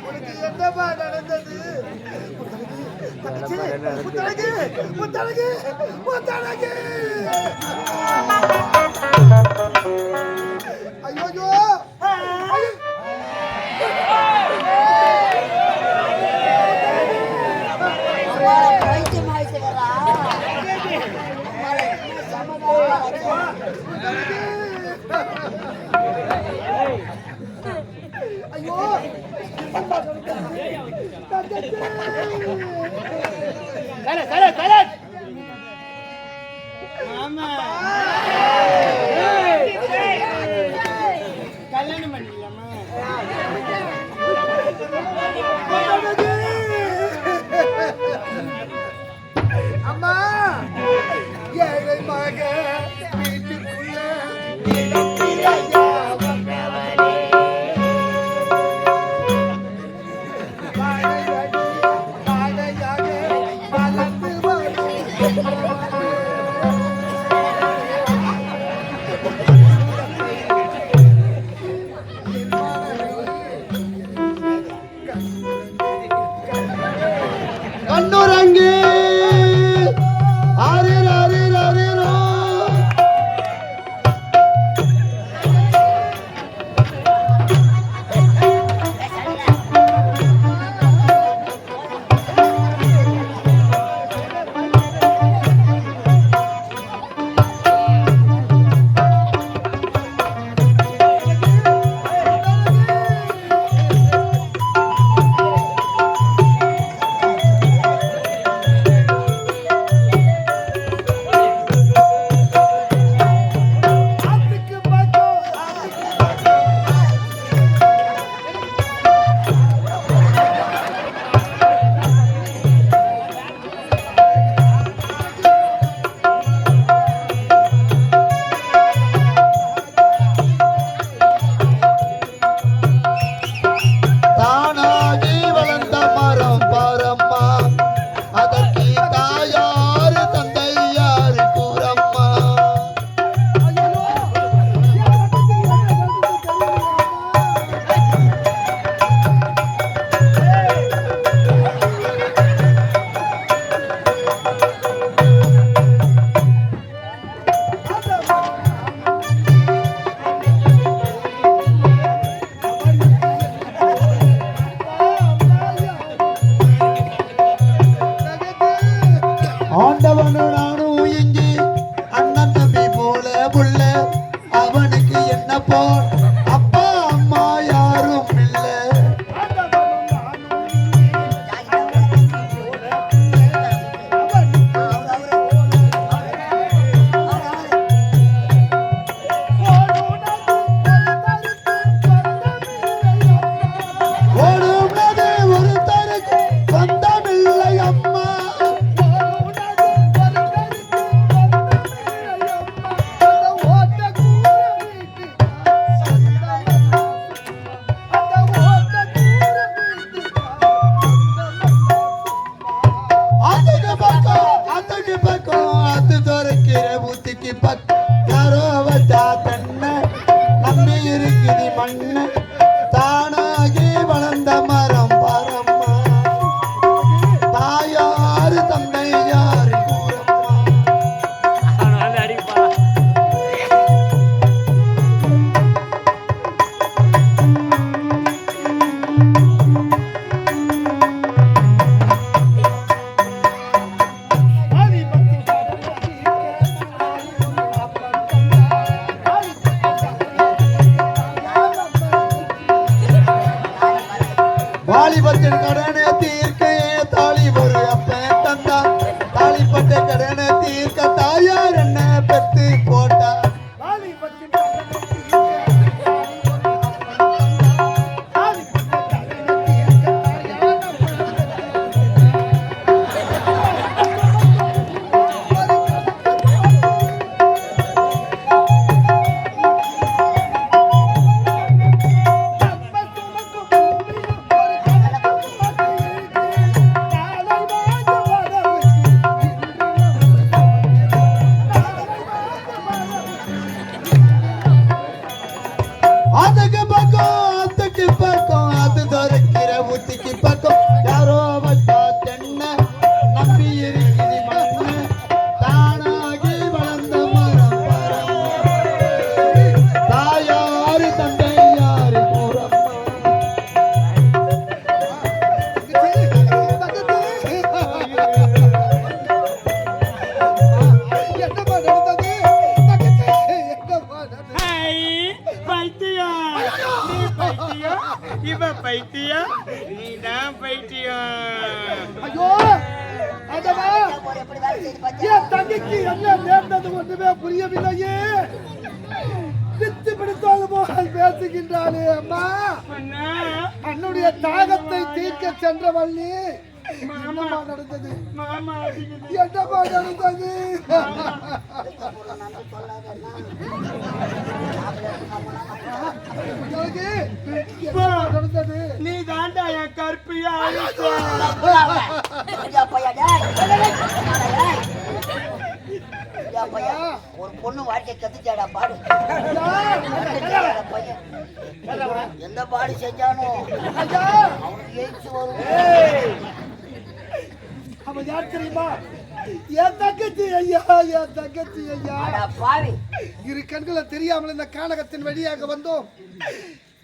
என்னப்பா நடந்தது? புத்தழகு புத்தழகு புத்தழகு ஐயோ பைத்தியமாயிட்டு வரா சமதா சரத் சரத் சரத் மாமா Pandora. Thank you. पक्ष வாலிபத்தின் கடனை தீர்க்க தாலி ಅದಕ್ಕೆ ಬಗೋ என் தங்கைக்கு என்ன நேர்ந்தது ஒன்றுமே புரியவில்லையே. பித்து பிடித்தால் போல் பேசுகின்றாளே அம்மா. அன்னுடைய தாகத்தை தீர்க்க சென்றவள் நீ என்னம்மா நடந்தது? என்னம்மா நடந்தது? நீ தாண்டா என் கற்பியா? ஒரு பொண்ணு வாழ்க்கை கத்துச்சாடா பாடு பையன் எந்த பாடு செஞ்சானோ அவனுக்கு எய்ட்ஸ் வரும். அவன் யார் தெரியுமா? என் தங்கச்சி ஐயா என் தங்கச்சி ஐயா. இரு கண்களை தெரியாமல் இந்த கானகத்தின் வழியாக வந்தோம்.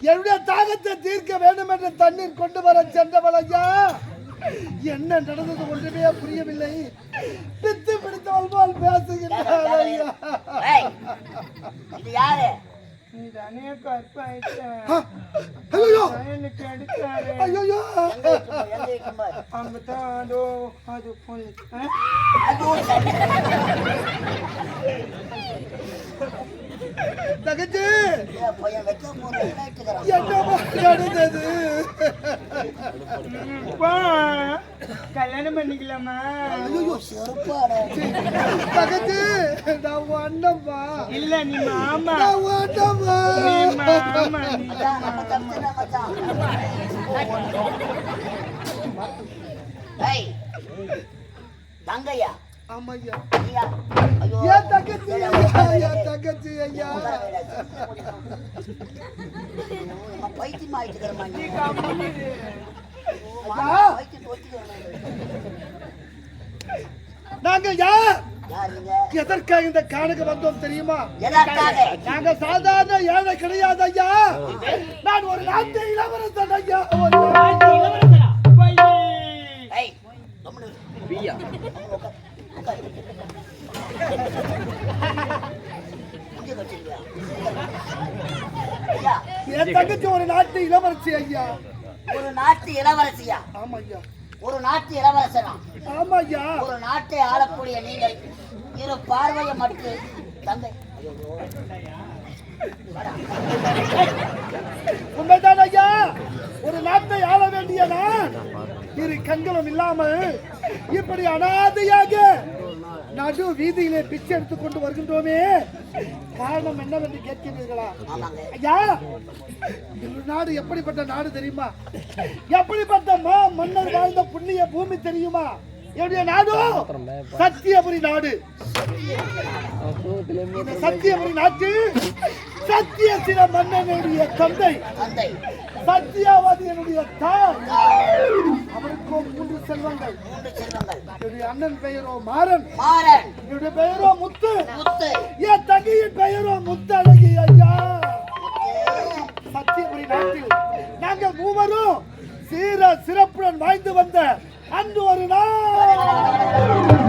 என்னுடைய தாகத்தை தீர்க்க வேண்டும் என்ற தண்ணீர் கொண்டு வர சென்றவள் ஐயா. என்ன நடந்தது ஒன்றுமே புரியவில்லை. பித்து பிடித்தவள் போல் பேசுகின்றாள் ஐயா. ஏய், இது யாரு நீ தானே கற்பாயிட்ட ஆ, ஐயோ எனக்கு அடிச்சாரு ஐயோ எங்க இருக்கு பாரு, எங்க இருக்கு பாரு. அவங்க தான் அதோ அது பொண்ணு ஆ? அது ஒரு சண்டை. தங்கச்சி என் பையன் வெச்ச போது நைட்டுக்கிறான் என்னமா நடந்தது கல்யாணம் பண்ணிக்கலாமா? ஐயோ செருப்பாடா. தங்கச்சி நான் அண்ணம்மா இல்ல நீ மாமா. நான் அண்ணம்மா நீ மாமா நீ மச்சான், நம்ம தப்பிச்சுடா மச்சான். ஏய், தங்கையா? ஆமா ஐயா. என் தங்கச்சி ஐயா என் தங்கச்சி ஐயா. நம்ம நாங்க யார்? எதற்காக இந்த காணுக்கு வந்தோம் தெரியுமா? நாங்க சாதாரண ஏழை கிடையாது ஐயா. நான் ஒரு நாட்டு இளவரசன்? ஐயா, என் தங்கச்சி ஒரு நாட்டு இளவரசி ஐயா. ஒரு நாட்டு இளவரசியா? ஆமா ஐயா. ஒரு நாட்டு இளவரசனா? ஆமா ஐயா ஒரு நாட்டை ஆளக்கூடிய நீங்கள் இரு பார்வையை மட்டும் தந்தை. உண்மைதான் ஐயா ஒரு நாட்டை ஆள வேண்டிய நான் இரு கண்களும் இல்லாமல் இப்படி அனாதையாக நடு வீதியிலே பிச்சை எடுத்துக் கொண்டு வருகின்றோமே. காரணம் என்னவென்று கேட்கிறீர்களா? ஐயா நாடு எப்படிப்பட்ட நாடு தெரியுமா? எப்படிப்பட்ட மா மன்னர் வாழ்ந்த புண்ணிய பூமி தெரியுமா? என்னுடைய நாடு? சத்தியபுரி நாடு. இந்த சத்தியபுரி நாட்டு சத்திய சில மன்னனுடைய தந்தை. சத்தியாவதி என்னுடைய தாய். அவருக்கும் மூன்று செல்வங்கள். என்னுடைய அண்ணன் பெயரோ மாறன். மாறன். என்னுடைய பெயரோ முத்து. முத்து. என் தங்கையின் பெயரோ முத்தழகி ஐயா. சத்தியபுரி நாட்டில் நாங்கள் மூவரும் சீர சிறப்புடன் வாழ்ந்து வந்த அன்று ஒரு நாள்.